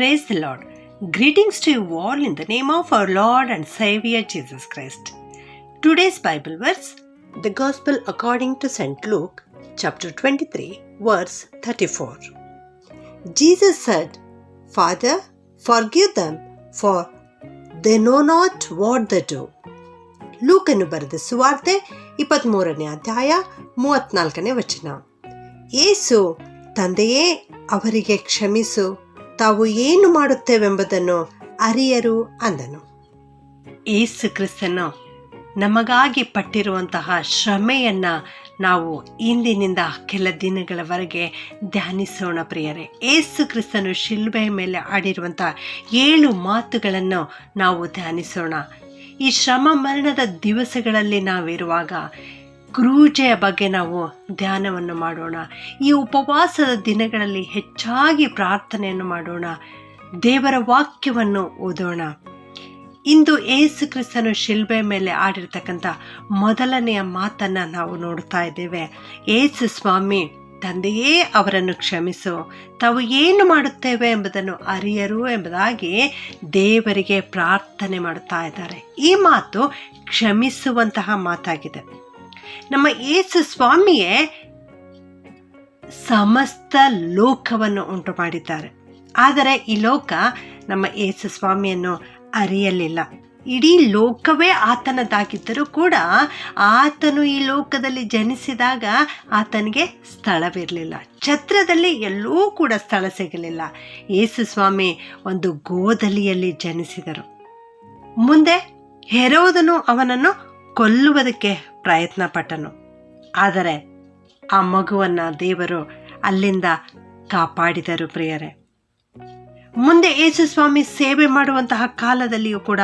Praise the Lord. Greetings to you all in the name of our Lord and Savior Jesus Christ. Today's Bible verse, the Gospel according to St. Luke, chapter 23, verse 34. Jesus said, Father, forgive them, for they know not what they do. ಲೂಕನು ಬರೆದ ಸುವಾರ್ತೆ ಇಪ್ಪತ್ತ್ಮೂರನೇ ಅಧ್ಯಾಯ ಮೂವತ್ನಾಲ್ಕನೇ ವಚನ ಏಸು ತಂದೆಯೇ ಅವರಿಗೆ ಕ್ಷಮಿಸು ತಾವು ಏನು ಮಾಡುತ್ತೇವೆಂಬುದನ್ನು ಅರಿಯರು ಅಂದನು. ಏಸು ಕ್ರಿಸ್ತನು ನಮಗಾಗಿ ಪಟ್ಟಿರುವಂತಹ ಶ್ರಮೆಯನ್ನು ನಾವು ಇಂದಿನಿಂದ ಕೆಲ ದಿನಗಳವರೆಗೆ ಧ್ಯಾನಿಸೋಣ ಪ್ರಿಯರೇ. ಏಸು ಕ್ರಿಸ್ತನು ಶಿಲ್ಬೆಯ ಮೇಲೆ ಆಡಿರುವಂಥ ಏಳು ಮಾತುಗಳನ್ನು ನಾವು ಧ್ಯಾನಿಸೋಣ. ಈ ಶ್ರಮ ಮರಣದ ದಿವಸಗಳಲ್ಲಿ ನಾವಿರುವಾಗ ಕ್ರೂಜೆಯ ಬಗ್ಗೆ ನಾವು ಧ್ಯಾನವನ್ನು ಮಾಡೋಣ. ಈ ಉಪವಾಸದ ದಿನಗಳಲ್ಲಿ ಹೆಚ್ಚಾಗಿ ಪ್ರಾರ್ಥನೆಯನ್ನು ಮಾಡೋಣ. ದೇವರ ವಾಕ್ಯವನ್ನು ಓದೋಣ. ಇಂದು ಏಸು ಕ್ರಿಸ್ತನು ಶಿಲ್ಬೆ ಮೇಲೆ ಆಡಿರ್ತಕ್ಕಂಥ ಮೊದಲನೆಯ ಮಾತನ್ನು ನಾವು ನೋಡ್ತಾ ಇದ್ದೇವೆ. ಏಸು ಸ್ವಾಮಿ, ತಂದೆಯೇ ಅವರನ್ನು ಕ್ಷಮಿಸು. ತಾವು ಏನು ಮಾಡುತ್ತೇವೆ ಎಂಬುದನ್ನು ಅರಿಯರು ಎಂಬುದಾಗಿ ದೇವರಿಗೆ ಪ್ರಾರ್ಥನೆ ಮಾಡುತ್ತಾ ಇದ್ದಾರೆ. ಈ ಮಾತು ಕ್ಷಮಿಸುವಂತಹ ಮಾತಾಗಿದೆ. ನಮ್ಮ ಏಸು ಸ್ವಾಮಿಯೇ ಸಮಸ್ತ ಲೋಕವನ್ನು ಉಂಟು ಮಾಡಿದ್ದಾರೆ. ಆದರೆ ಈ ಲೋಕ ನಮ್ಮ ಏಸು ಸ್ವಾಮಿಯನ್ನು ಅರಿಯಲಿಲ್ಲ. ಇಡೀ ಲೋಕವೇ ಆತನದಾಗಿದ್ದರೂ ಕೂಡ ಆತನು ಈ ಲೋಕದಲ್ಲಿ ಜನಿಸಿದಾಗ ಆತನಿಗೆ ಸ್ಥಳವಿರಲಿಲ್ಲ. ಛತ್ರದಲ್ಲಿ ಎಲ್ಲೂ ಕೂಡ ಸ್ಥಳ ಸಿಗಲಿಲ್ಲ. ಯೇಸು ಸ್ವಾಮಿ ಒಂದು ಗೋದಲಿಯಲ್ಲಿ ಜನಿಸಿದರು. ಮುಂದೆ ಹೆರೋದನು ಅವನನ್ನು ಕೊಲ್ಲುವುದಕ್ಕೆ ಪ್ರಯತ್ನ ಪಟ್ಟನು ಆದರೆ ಆ ಮಗುವನ್ನು ದೇವರು ಅಲ್ಲಿಂದ ಕಾಪಾಡಿದರು ಪ್ರಿಯರೇ. ಮುಂದೆ ಯೇಸುಸ್ವಾಮಿ ಸೇವೆ ಮಾಡುವಂತಹ ಕಾಲದಲ್ಲಿಯೂ ಕೂಡ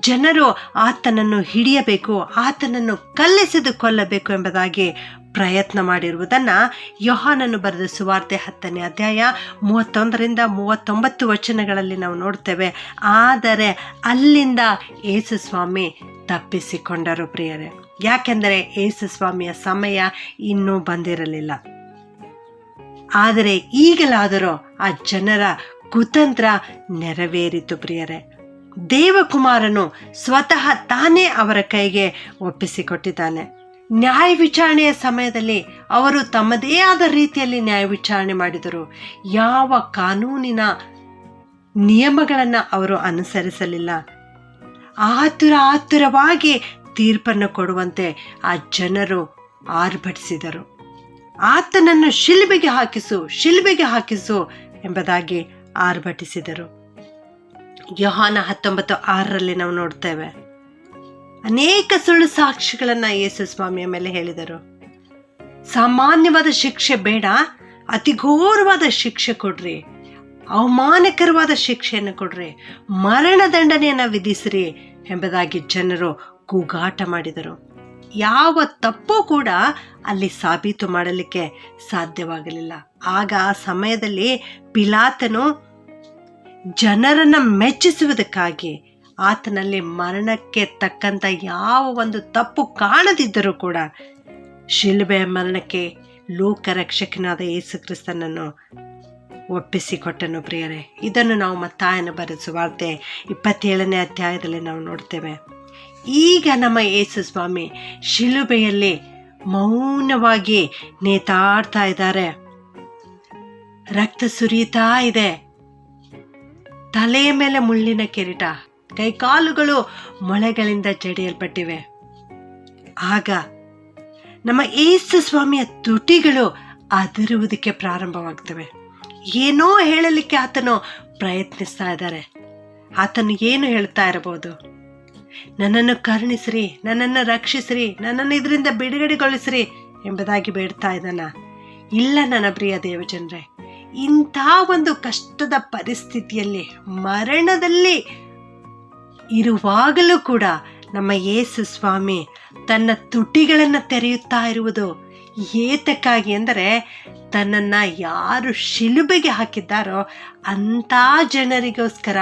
ಜನರು ಆತನನ್ನು ಹಿಡಿಯಬೇಕು, ಆತನನ್ನು ಕಲ್ಲೆಸೆದು ಕೊಲ್ಲಬೇಕು ಎಂಬುದಾಗಿ ಪ್ರಯತ್ನ ಮಾಡಿರುವುದನ್ನು ಯೋಹಾನನ್ನು ಬರೆದ ಸುವಾರ್ತೆ ಹತ್ತನೇ ಅಧ್ಯಾಯ ಮೂವತ್ತೊಂದರಿಂದ ಮೂವತ್ತೊಂಬತ್ತು ವಚನಗಳಲ್ಲಿ ನಾವು ನೋಡ್ತೇವೆ, ಆದರೆ ಅಲ್ಲಿಂದ ಯೇಸುಸ್ವಾಮಿ ತಪ್ಪಿಸಿಕೊಂಡರು ಪ್ರಿಯರೇ. ಯಾಕೆಂದರೆ ಯೇಸು ಸ್ವಾಮಿಯ ಸಮಯ ಇನ್ನೂ ಬಂದಿರಲಿಲ್ಲ. ಆದರೆ ಈಗಲಾದರೂ ಆ ಜನರ ಕುತಂತ್ರ ನೆರವೇರಿತು ಪ್ರಿಯರೇ. ದೇವಕುಮಾರನು ಸ್ವತಃ ತಾನೇ ಅವರ ಕೈಗೆ ಒಪ್ಪಿಸಿಕೊಟ್ಟಿದ್ದಾನೆ. ನ್ಯಾಯ ವಿಚಾರಣೆಯ ಸಮಯದಲ್ಲಿ ಅವರು ತಮ್ಮದೇ ಆದ ರೀತಿಯಲ್ಲಿ ನ್ಯಾಯ ವಿಚಾರಣೆ ಮಾಡಿದರು. ಯಾವ ಕಾನೂನಿನ ನಿಯಮಗಳನ್ನು ಅವರು ಅನುಸರಿಸಲಿಲ್ಲ. ಆತುರ ಆತುರವಾಗಿ ತೀರ್ಪನ್ನು ಕೊಡುವಂತೆ ಆ ಜನರು ಆರ್ಭಟಿಸಿದರು. ಆತನನ್ನು ಶಿಲ್ಬೆಗೆ ಹಾಕಿಸು ಶಿಲ್ಬೆಗೆ ಹಾಕಿಸು ಎಂಬುದಾಗಿ ಆರ್ಭಟಿಸಿದರು. ಯೋಹಾನ ಹತ್ತೊಂಬತ್ತು ಆರರಲ್ಲಿ ನಾವು ನೋಡ್ತೇವೆ. ಅನೇಕ ಸುಳ್ಳು ಸಾಕ್ಷಿಗಳನ್ನ ಯೇಸು ಸ್ವಾಮಿಯ ಮೇಲೆ ಹೇಳಿದರು. ಸಾಮಾನ್ಯವಾದ ಶಿಕ್ಷೆ ಬೇಡ, ಅತಿ ಘೋರವಾದ ಶಿಕ್ಷೆ ಕೊಡ್ರಿ, ಅವಮಾನಕರವಾದ ಶಿಕ್ಷೆಯನ್ನು ಕೊಡ್ರಿ, ಮರಣದಂಡನೆಯನ್ನು ವಿಧಿಸ್ರಿ ಎಂಬುದಾಗಿ ಜನರು ಕೂಗಾಟ ಮಾಡಿದರು. ಯಾವ ತಪ್ಪು ಕೂಡ ಅಲ್ಲಿ ಸಾಬೀತು ಮಾಡಲಿಕ್ಕೆ ಸಾಧ್ಯವಾಗಲಿಲ್ಲ. ಆಗ ಆ ಸಮಯದಲ್ಲಿ ಪಿಲಾತನು ಜನರನ್ನು ಮೆಚ್ಚಿಸುವುದಕ್ಕಾಗಿ ಆತನಲ್ಲಿ ಮರಣಕ್ಕೆ ತಕ್ಕಂಥ ಯಾವ ಒಂದು ತಪ್ಪು ಕಾಣದಿದ್ದರೂ ಕೂಡ ಶಿಲುಬೆಯ ಮರಣಕ್ಕೆ ಲೋಕರಕ್ಷಕನಾದ ಯೇಸು ಕ್ರಿಸ್ತನನ್ನು ಒಪ್ಪಿಸಿಕೊಟ್ಟನು ಪ್ರಿಯರೇ. ಇದನ್ನು ನಾವು ಮತ್ತಾಯನ ಬರೆಸುವಾರ್ತೆ ಇಪ್ಪತ್ತೇಳನೇ ಅಧ್ಯಾಯದಲ್ಲಿ ನಾವು ನೋಡ್ತೇವೆ. ಈಗ ನಮ್ಮ ಯೇಸು ಸ್ವಾಮಿ ಶಿಲುಬೆಯಲ್ಲಿ ಮೌನವಾಗಿ ನೇತಾಡ್ತಾ ಇದ್ದಾರೆ. ರಕ್ತ ಸುರಿತಾ ಇದೆ. ತಲೆ ಮೇಲೆ ಮುಳ್ಳಿನ ಕಿರೀಟ ಕೈಕಾಲುಗಳು ಮೊಳೆಗಳಿಂದ ಜಡಿಯಲ್ಪಟ್ಟಿವೆ. ಆಗ ನಮ್ಮ ಏಸು ಸ್ವಾಮಿಯ ತುಟಿಗಳು ಅದಿರುವುದಕ್ಕೆ ಪ್ರಾರಂಭವಾಗ್ತವೆ. ಏನೋ ಹೇಳಲಿಕ್ಕೆ ಆತನು ಪ್ರಯತ್ನಿಸ್ತಾ ಇದ್ದಾರೆ. ಆತನು ಏನು ಹೇಳ್ತಾ ಇರಬಹುದು? ನನ್ನನ್ನು ಕರುಣಿಸ್ರಿ, ನನ್ನನ್ನು ರಕ್ಷಿಸ್ರಿ, ನನ್ನನ್ನು ಇದರಿಂದ ಬಿಡುಗಡೆಗೊಳಿಸ್ರಿ ಎಂಬುದಾಗಿ ಬೇಡ್ತಾ ಇದ್ದಾನ? ಇಲ್ಲ ನನ್ನ ಪ್ರಿಯ ದೇವಜನರೇ, ಇಂಥ ಒಂದು ಕಷ್ಟದ ಪರಿಸ್ಥಿತಿಯಲ್ಲಿ, ಮರಣದಲ್ಲಿ ಇರುವಾಗಲೂ ಕೂಡ ನಮ್ಮ ಯೇಸು ಸ್ವಾಮಿ ತನ್ನ ತುಟಿಗಳನ್ನು ತೆರೆಯುತ್ತಾ ಇರುವುದು ಏತಕ್ಕಾಗಿ ಅಂದರೆ, ತನ್ನನ್ನು ಯಾರು ಶಿಲುಬೆಗೆ ಹಾಕಿದ್ದಾರೋ ಅಂಥ ಜನರಿಗೋಸ್ಕರ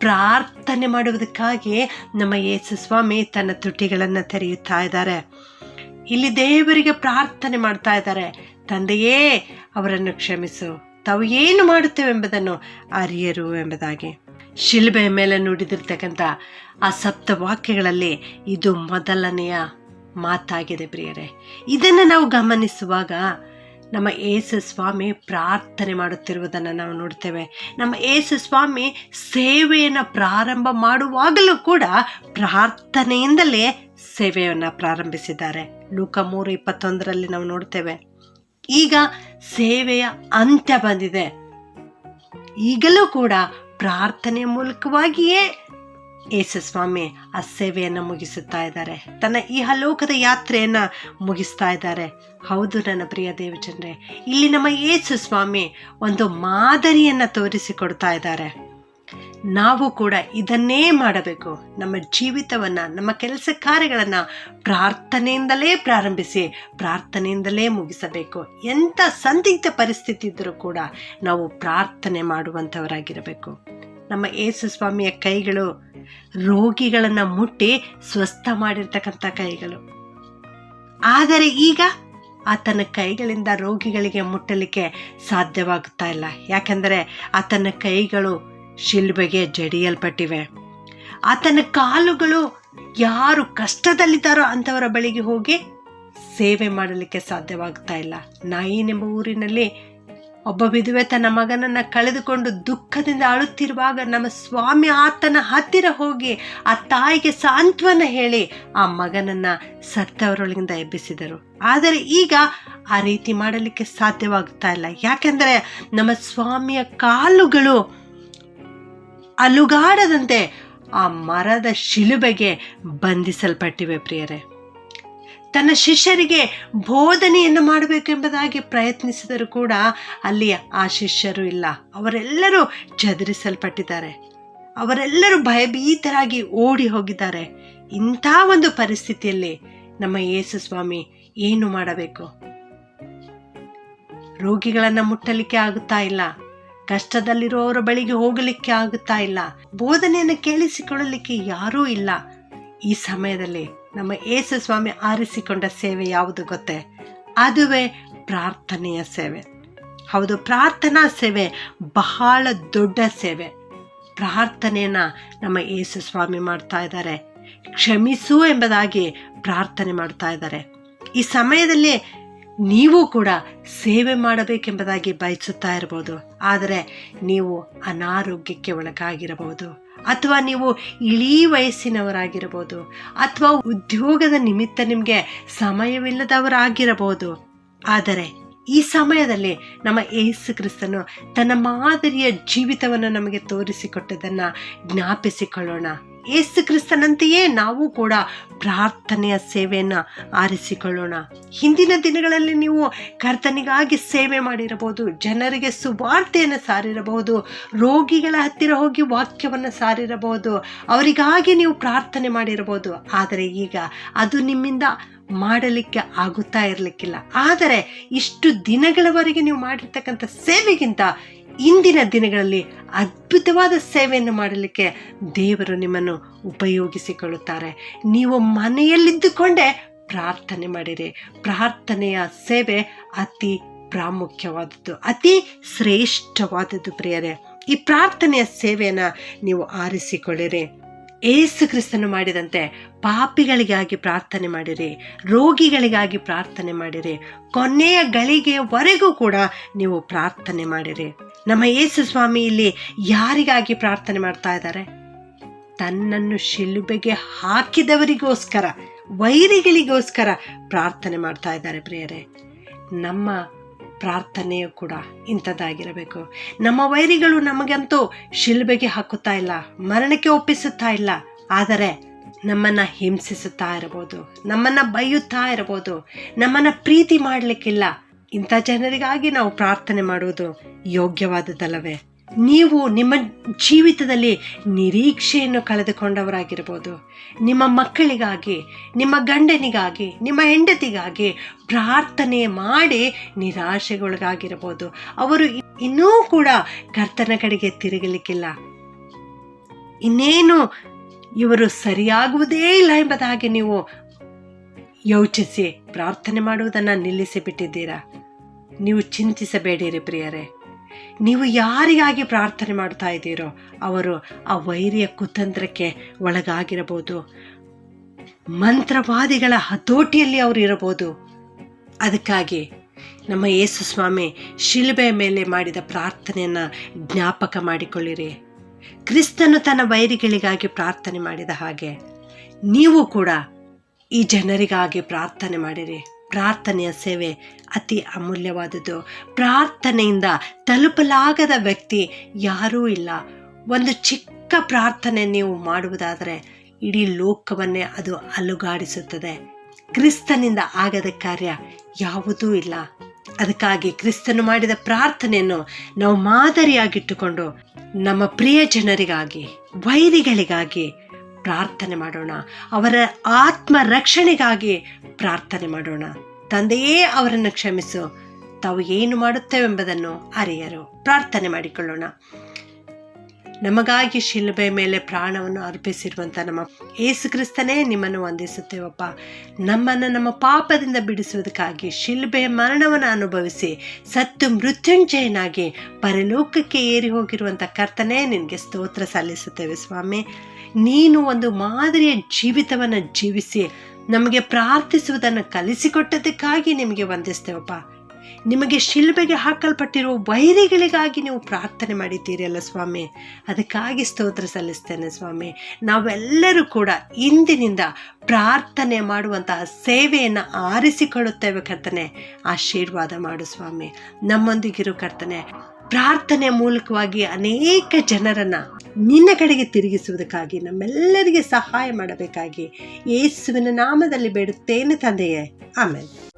ಪ್ರಾರ್ಥನೆ ಮಾಡುವುದಕ್ಕಾಗಿ ನಮ್ಮ ಯೇಸು ಸ್ವಾಮಿ ತನ್ನ ತುಟಿಗಳನ್ನು ತೆರೆಯುತ್ತಾ ಇದ್ದಾರೆ. ಇಲ್ಲಿ ದೇವರಿಗೆ ಪ್ರಾರ್ಥನೆ ಮಾಡ್ತಾ ಇದ್ದಾರೆ. ತಂದೆಯೇ, ಅವರನ್ನು ಕ್ಷಮಿಸು. ತಾವು ಏನು ಮಾಡುತ್ತೇವೆ ಎಂಬುದನ್ನು ಅರಿಯರು ಎಂಬುದಾಗಿ. ಶಿಲ್ಬೆಯ ಮೇಲೆ ನುಡಿದಿರ್ತಕ್ಕಂಥ ಆ ಸಪ್ತ ವಾಕ್ಯಗಳಲ್ಲಿ ಇದು ಮೊದಲನೆಯ ಮಾತಾಗಿದೆ ಪ್ರಿಯರೇ. ಇದನ್ನು ನಾವು ಗಮನಿಸುವಾಗ ನಮ್ಮ ಏಸು ಸ್ವಾಮಿ ಪ್ರಾರ್ಥನೆ ಮಾಡುತ್ತಿರುವುದನ್ನು ನಾವು ನೋಡ್ತೇವೆ. ನಮ್ಮ ಏಸು ಸ್ವಾಮಿ ಸೇವೆಯನ್ನು ಪ್ರಾರಂಭ ಮಾಡುವಾಗಲೂ ಕೂಡ ಪ್ರಾರ್ಥನೆಯಿಂದಲೇ ಸೇವೆಯನ್ನು ಪ್ರಾರಂಭಿಸಿದ್ದಾರೆ. ಲೂಕ ಮೂರು ಇಪ್ಪತ್ತೊಂದರಲ್ಲಿ ನಾವು ನೋಡ್ತೇವೆ. ಈಗ ಸೇವೆಯ ಅಂತ್ಯ ಬಂದಿದೆ. ಈಗಲೂ ಕೂಡ ಪ್ರಾರ್ಥನೆ ಮೂಲಕವಾಗಿಯೇ ಯೇಸು ಸ್ವಾಮಿ ಆ ಸೇವೆಯನ್ನು ಮುಗಿಸುತ್ತಾ ಇದ್ದಾರೆ. ತನ್ನ ಈ ಹಲೋಕದ ಯಾತ್ರೆಯನ್ನು ಮುಗಿಸ್ತಾ ಇದ್ದಾರೆ. ಹೌದು ನನ್ನ ಪ್ರಿಯ ದೇವಚಂದ್ರೆ ಇಲ್ಲಿ ನಮ್ಮ ಯೇಸು ಸ್ವಾಮಿ ಒಂದು ಮಾದರಿಯನ್ನು ತೋರಿಸಿಕೊಡ್ತಾ ಇದ್ದಾರೆ. ನಾವು ಕೂಡ ಇದನ್ನೇ ಮಾಡಬೇಕು. ನಮ್ಮ ಜೀವಿತವನ್ನು, ನಮ್ಮ ಕೆಲಸ ಕಾರ್ಯಗಳನ್ನು ಪ್ರಾರ್ಥನೆಯಿಂದಲೇ ಪ್ರಾರಂಭಿಸಿ, ಪ್ರಾರ್ಥನೆಯಿಂದಲೇ ಮುಗಿಸಬೇಕು. ಎಂಥ ಸಂದಿಗ್ಧ ಪರಿಸ್ಥಿತಿ ಇದ್ದರೂ ಕೂಡ ನಾವು ಪ್ರಾರ್ಥನೆ ಮಾಡುವಂಥವರಾಗಿರಬೇಕು. ನಮ್ಮ ಯೇಸು ಸ್ವಾಮಿಯ ಕೈಗಳು ರೋಗಿಗಳನ್ನು ಮುಟ್ಟಿ ಸ್ವಸ್ಥ ಮಾಡಿರ್ತಕ್ಕಂಥ ಕೈಗಳು. ಆದರೆ ಈಗ ಆತನ ಕೈಗಳಿಂದ ರೋಗಿಗಳಿಗೆ ಮುಟ್ಟಲಿಕ್ಕೆ ಸಾಧ್ಯವಾಗುತ್ತಾ ಇಲ್ಲ. ಯಾಕೆಂದರೆ ಆತನ ಕೈಗಳು ಶಿಲ್ಬೆಗೆ ಜಡಿಯಲ್ಪಟ್ಟಿವೆ. ಆತನ ಕಾಲುಗಳು ಯಾರು ಕಷ್ಟದಲ್ಲಿದ್ದಾರೋ ಅಂಥವರ ಬಳಿಗೆ ಹೋಗಿ ಸೇವೆ ಮಾಡಲಿಕ್ಕೆ ಸಾಧ್ಯವಾಗ್ತಾ ಇಲ್ಲ. ನಾಯಿನೆಂಬ ಊರಿನಲ್ಲಿ ಒಬ್ಬ ವಿಧುವೆ ತನ್ನ ಮಗನನ್ನು ಕಳೆದುಕೊಂಡು ದುಃಖದಿಂದ ಅಳುತ್ತಿರುವಾಗ ನಮ್ಮ ಸ್ವಾಮಿ ಆತನ ಹತ್ತಿರ ಹೋಗಿ ಆ ತಾಯಿಗೆ ಸಾಂತ್ವನ ಹೇಳಿ ಆ ಮಗನನ್ನು ಸತ್ತವರೊಳಗಿಂದ ಎಬ್ಬಿಸಿದರು. ಆದರೆ ಈಗ ಆ ರೀತಿ ಮಾಡಲಿಕ್ಕೆ ಸಾಧ್ಯವಾಗ್ತಾ ಇಲ್ಲ. ಯಾಕೆಂದರೆ ನಮ್ಮ ಸ್ವಾಮಿಯ ಕಾಲುಗಳು ಅಲುಗಾಡದಂತೆ ಆ ಮರದ ಶಿಲುಬೆಗೆ ಬಂಧಿಸಲ್ಪಟ್ಟಿವೆ ಪ್ರಿಯರೇ. ತನ್ನ ಶಿಷ್ಯರಿಗೆ ಬೋಧನೆಯನ್ನು ಮಾಡಬೇಕೆಂಬುದಾಗಿ ಪ್ರಯತ್ನಿಸಿದರೂ ಕೂಡ ಅಲ್ಲಿ ಆ ಶಿಷ್ಯರು ಇಲ್ಲ. ಅವರೆಲ್ಲರೂ ಚದುರಿಸಲ್ಪಟ್ಟಿದ್ದಾರೆ. ಅವರೆಲ್ಲರೂ ಭಯಭೀತರಾಗಿ ಓಡಿ ಹೋಗಿದ್ದಾರೆ. ಇಂಥ ಒಂದು ಪರಿಸ್ಥಿತಿಯಲ್ಲಿ ನಮ್ಮ ಯೇಸು ಸ್ವಾಮಿ ಏನು ಮಾಡಬೇಕು? ರೋಗಿಗಳನ್ನು ಮುಟ್ಟಲಿಕ್ಕೆ ಆಗುತ್ತಾ ಇಲ್ಲ. ಕಷ್ಟದಲ್ಲಿರುವವರ ಬಳಿಗೆ ಹೋಗಲಿಕ್ಕೆ ಆಗುತ್ತಾ ಇಲ್ಲ. ಬೋಧನೆಯನ್ನು ಕೇಳಿಸಿಕೊಳ್ಳಲಿಕ್ಕೆ ಯಾರೂ ಇಲ್ಲ. ಈ ಸಮಯದಲ್ಲಿ ನಮ್ಮ ಏಸು ಸ್ವಾಮಿ ಆರಿಸಿಕೊಂಡ ಸೇವೆ ಯಾವುದು ಗೊತ್ತೇ? ಅದುವೇ ಪ್ರಾರ್ಥನೆಯ ಸೇವೆ. ಹೌದು, ಪ್ರಾರ್ಥನಾ ಸೇವೆ ಬಹಳ ದೊಡ್ಡ ಸೇವೆ. ಪ್ರಾರ್ಥನೆಯನ್ನು ನಮ್ಮ ಏಸು ಸ್ವಾಮಿ ಮಾಡ್ತಾ ಇದ್ದಾರೆ. ಕ್ಷಮಿಸು ಎಂಬುದಾಗಿ ಪ್ರಾರ್ಥನೆ ಮಾಡ್ತಾ ಇದ್ದಾರೆ. ಈ ಸಮಯದಲ್ಲಿ ನೀವು ಕೂಡ ಸೇವೆ ಮಾಡಬೇಕೆಂಬುದಾಗಿ ಬಯಸುತ್ತಾ ಇರ್ಬೋದು. ಆದರೆ ನೀವು ಅನಾರೋಗ್ಯಕ್ಕೆ ಒಳಗಾಗಿರಬಹುದು. ಅಥವಾ ನೀವು ಇಳೀ ವಯಸ್ಸಿನವರಾಗಿರಬಹುದು, ಅಥವಾ ಉದ್ಯೋಗದ ನಿಮಿತ್ತ ನಿಮಗೆ ಸಮಯವಿಲ್ಲದವರಾಗಿರಬಹುದು. ಆದರೆ ಈ ಸಮಯದಲ್ಲಿ ನಮ್ಮ ಯೇಸು ಕ್ರಿಸ್ತನು ತನ್ನ ಮಾದರಿಯ ಜೀವಿತವನ್ನು ನಮಗೆ ತೋರಿಸಿಕೊಟ್ಟದನ್ನು ಜ್ಞಾಪಿಸಿಕೊಳ್ಳೋಣ. ಏಸು ಕ್ರಿಸ್ತನಂತೆಯೇ ನಾವು ಕೂಡ ಪ್ರಾರ್ಥನೆಯ ಸೇವೆಯನ್ನು ಆರಿಸಿಕೊಳ್ಳೋಣ. ಹಿಂದಿನ ದಿನಗಳಲ್ಲಿ ನೀವು ಕರ್ತನಿಗಾಗಿ ಸೇವೆ ಮಾಡಿರಬಹುದು, ಜನರಿಗೆ ಸುವಾರ್ತೆಯನ್ನು ಸಾರಿರಬಹುದು, ರೋಗಿಗಳ ಹತ್ತಿರ ಹೋಗಿ ವಾಕ್ಯವನ್ನು ಸಾರಿರಬಹುದು, ಅವರಿಗಾಗಿ ನೀವು ಪ್ರಾರ್ಥನೆ ಮಾಡಿರಬಹುದು. ಆದರೆ ಈಗ ಅದು ನಿಮ್ಮಿಂದ ಮಾಡಲಿಕ್ಕೆ ಆಗುತ್ತಾ ಇರಲಿಕ್ಕಿಲ್ಲ. ಆದರೆ ಇಷ್ಟು ದಿನಗಳವರೆಗೆ ನೀವು ಮಾಡಿರ್ತಕ್ಕಂಥ ಸೇವೆಗಿಂತ ಇಂದಿನ ದಿನಗಳಲ್ಲಿ ಅದ್ಭುತವಾದ ಸೇವೆಯನ್ನು ಮಾಡಲಿಕ್ಕೆ ದೇವರು ನಿಮ್ಮನ್ನು ಉಪಯೋಗಿಸಿಕೊಳ್ಳುತ್ತಾರೆ. ನೀವು ಮನೆಯಲ್ಲಿದ್ದುಕೊಂಡೇ ಪ್ರಾರ್ಥನೆ ಮಾಡಿರಿ. ಪ್ರಾರ್ಥನೆಯ ಸೇವೆ ಅತಿ ಪ್ರಾಮುಖ್ಯವಾದದ್ದು, ಅತಿ ಶ್ರೇಷ್ಠವಾದದ್ದು ಪ್ರಿಯರೇ. ಈ ಪ್ರಾರ್ಥನೆಯ ಸೇವೆಯನ್ನು ನೀವು ಆರಿಸಿಕೊಳ್ಳಿರಿ. ಏಸು ಕ್ರಿಸ್ತನು ಮಾಡಿದಂತೆ ಪಾಪಿಗಳಿಗಾಗಿ ಪ್ರಾರ್ಥನೆ ಮಾಡಿರಿ, ರೋಗಿಗಳಿಗಾಗಿ ಪ್ರಾರ್ಥನೆ ಮಾಡಿರಿ, ಕೊನೆಯ ಗಳಿಗೆಯವರೆಗೂ ಕೂಡ ನೀವು ಪ್ರಾರ್ಥನೆ ಮಾಡಿರಿ. ನಮ್ಮ ಯೇಸು ಸ್ವಾಮಿ ಇಲ್ಲಿ ಯಾರಿಗಾಗಿ ಪ್ರಾರ್ಥನೆ ಮಾಡ್ತಾ ಇದ್ದಾರೆ? ತನ್ನನ್ನು ಶಿಲುಬೆಗೆ ಹಾಕಿದವರಿಗೋಸ್ಕರ, ವೈರಿಗಳಿಗೋಸ್ಕರ ಪ್ರಾರ್ಥನೆ ಮಾಡ್ತಾ ಇದ್ದಾರೆ ಪ್ರಿಯರೇ. ನಮ್ಮ ಪ್ರಾರ್ಥನೆಯು ಕೂಡ ಇಂಥದ್ದಾಗಿರಬೇಕು. ನಮ್ಮ ವೈರಿಗಳು ನಮಗಂತೂ ಶಿಲುಬೆಗೆ ಹಾಕುತ್ತಾ ಇಲ್ಲ, ಮರಣಕ್ಕೆ ಒಪ್ಪಿಸುತ್ತಾ ಇಲ್ಲ, ಆದರೆ ನಮ್ಮನ್ನು ಹಿಂಸಿಸುತ್ತಾ ಇರಬಹುದು, ನಮ್ಮನ್ನು ಬೈಯುತ್ತಾ ಇರಬಹುದು, ನಮ್ಮನ್ನು ಪ್ರೀತಿ ಮಾಡಲಿಕ್ಕಿಲ್ಲ ಇಂಥ ಜನರಿಗಾಗಿ ನಾವು ಪ್ರಾರ್ಥನೆ ಮಾಡುವುದು ಯೋಗ್ಯವಾದದ್ದಲ್ಲವೇ? ನೀವು ನಿಮ್ಮ ಜೀವಿತದಲ್ಲಿ ನಿರೀಕ್ಷೆಯನ್ನು ಕಳೆದುಕೊಂಡವರಾಗಿರ್ಬೋದು. ನಿಮ್ಮ ಮಕ್ಕಳಿಗಾಗಿ, ನಿಮ್ಮ ಗಂಡನಿಗಾಗಿ, ನಿಮ್ಮ ಹೆಂಡತಿಗಾಗಿ ಪ್ರಾರ್ಥನೆ ಮಾಡಿ ನಿರಾಶೆಗೊಳಗಾಗಿರ್ಬೋದು. ಅವರು ಇನ್ನೂ ಕೂಡ ಕರ್ತನ ಕಡೆಗೆ ತಿರುಗಲಿಕ್ಕಿಲ್ಲ. ಇನ್ನೇನು ಇವರು ಸರಿಯಾಗುವುದೇ ಇಲ್ಲ ಎಂಬುದಾಗಿ ನೀವು ಯೋಚಿಸಿ ಪ್ರಾರ್ಥನೆ ಮಾಡುವುದನ್ನು ನಿಲ್ಲಿಸಿ ಬಿಟ್ಟಿದ್ದೀರಾ ನೀವು ಚಿಂತಿಸಬೇಡಿರಿ ಪ್ರಿಯರೇ. ನೀವು ಯಾರಿಗಾಗಿ ಪ್ರಾರ್ಥನೆ ಮಾಡ್ತಾ ಇದ್ದೀರೋ ಅವರು ಆ ವೈರಿಯ ಕುತಂತ್ರಕ್ಕೆ ಒಳಗಾಗಿರಬಹುದು. ಮಂತ್ರವಾದಿಗಳ ಹತೋಟಿಯಲ್ಲಿ ಅವರು ಇರಬಹುದು. ಅದಕ್ಕಾಗಿ ನಮ್ಮ ಯೇಸು ಸ್ವಾಮಿ ಶಿಲುಬೆಯ ಮೇಲೆ ಮಾಡಿದ ಪ್ರಾರ್ಥನೆಯನ್ನು ಜ್ಞಾಪಕ ಮಾಡಿಕೊಳ್ಳಿರಿ. ಕ್ರಿಸ್ತನು ತನ್ನ ವೈರಿಗಳಿಗಾಗಿ ಪ್ರಾರ್ಥನೆ ಮಾಡಿದ ಹಾಗೆ, ನೀವು ಕೂಡ ಈ ಜನರಿಗಾಗಿ ಪ್ರಾರ್ಥನೆ ಮಾಡಿರಿ. ಪ್ರಾರ್ಥನೆಯ ಸೇವೆ ಅತಿ ಅಮೂಲ್ಯವಾದುದು ಪ್ರಾರ್ಥನೆಯಿಂದ ತಲುಪಲಾಗದ ವ್ಯಕ್ತಿ ಯಾರೂ ಇಲ್ಲ. ಒಂದು ಚಿಕ್ಕ ಪ್ರಾರ್ಥನೆ ನೀವು ಮಾಡುವುದಾದರೆ ಇಡೀ ಲೋಕವನ್ನೇ ಅದು ಅಲುಗಾಡಿಸುತ್ತದೆ. ಕ್ರಿಸ್ತನಿಂದ ಆಗದ ಕಾರ್ಯ ಯಾವುದೂ ಇಲ್ಲ. ಅದಕ್ಕಾಗಿ ಕ್ರಿಸ್ತನು ಮಾಡಿದ ಪ್ರಾರ್ಥನೆಯನ್ನು ನಾವು ಮಾದರಿಯಾಗಿಟ್ಟುಕೊಂಡು ನಮ್ಮ ಪ್ರಿಯ ಜನರಿಗಾಗಿ ವೈರಿಗಳಿಗಾಗಿ ಪ್ರಾರ್ಥನೆ ಮಾಡೋಣ. ಅವರ ಆತ್ಮ ರಕ್ಷಣೆಗಾಗಿ ಪ್ರಾರ್ಥನೆ ಮಾಡೋಣ. ತಂದೆಯೇ ಅವರನ್ನು ಕ್ಷಮಿಸು. ತಾವು ಏನು ಮಾಡುತ್ತೇವೆಂಬುದನ್ನು ಅರಿಯರು. ಪ್ರಾರ್ಥನೆ ಮಾಡಿಕೊಳ್ಳೋಣ. ನಮಗಾಗಿ ಶಿಲುಬೆ ಮೇಲೆ ಪ್ರಾಣವನ್ನು ಅರ್ಪಿಸಿರುವಂಥ ನಮ್ಮ ಏಸು ಕ್ರಿಸ್ತನೇ ನಿಮ್ಮನ್ನು ವಂದಿಸುತ್ತೇವಪ್ಪ. ನಮ್ಮನ್ನು ನಮ್ಮ ಪಾಪದಿಂದ ಬಿಡಿಸುವುದಕ್ಕಾಗಿ ಶಿಲುಬೆಯ ಮರಣವನ್ನು ಅನುಭವಿಸಿ ಸತ್ತು ಮೃತ್ಯುಂಜಯನಾಗಿ ಪರಲೋಕಕ್ಕೆ ಏರಿ ಹೋಗಿರುವಂಥ ಕರ್ತನೇ, ನಿನಗೆ ಸ್ತೋತ್ರ ಸಲ್ಲಿಸುತ್ತೇವೆ ಸ್ವಾಮಿ. ನೀನು ಒಂದು ಮಾದರಿಯ ಜೀವಿತವನ್ನು ಜೀವಿಸಿ ನಮಗೆ ಪ್ರಾರ್ಥಿಸುವುದನ್ನು ಕಲಿಸಿಕೊಟ್ಟದಕ್ಕಾಗಿ ನಿಮಗೆ ವಂದಿಸ್ತೇವಪ್ಪ. ನಿಮಗೆ ಶಿಲ್ಬೆಗೆ ಹಾಕಲ್ಪಟ್ಟಿರುವ ವೈರಿಗಳಿಗಾಗಿ ನೀವು ಪ್ರಾರ್ಥನೆ ಮಾಡಿದ್ದೀರಲ್ಲ ಸ್ವಾಮಿ. ಅದಕ್ಕಾಗಿ ಸ್ತೋತ್ರ ಸಲ್ಲಿಸ್ತೇನೆ ಸ್ವಾಮಿ. ನಾವೆಲ್ಲರೂ ಕೂಡ ಇಂದಿನಿಂದ ಪ್ರಾರ್ಥನೆ ಮಾಡುವಂತಹ ಸೇವೆಯನ್ನು ಆರಿಸಿಕೊಳ್ಳುತ್ತೇವೆ ಕರ್ತನೆ. ಆಶೀರ್ವಾದ ಮಾಡು ಸ್ವಾಮಿ. ನಮ್ಮೊಂದಿಗಿರು ಕರ್ತನೆ. ಪ್ರಾರ್ಥನೆ ಮೂಲಕವಾಗಿ ಅನೇಕ ಜನರನ್ನ ನಿನ್ನ ಕಡೆಗೆ ತಿರುಗಿಸುವುದಕ್ಕಾಗಿ ನಮ್ಮೆಲ್ಲರಿಗೆ ಸಹಾಯ ಮಾಡಬೇಕಾಗಿ ಯೇಸುವಿನ ನಾಮದಲ್ಲಿ ಬೇಡುತ್ತೇನೆ ತಂದೆಯೇ. ಆಮೇಲೆ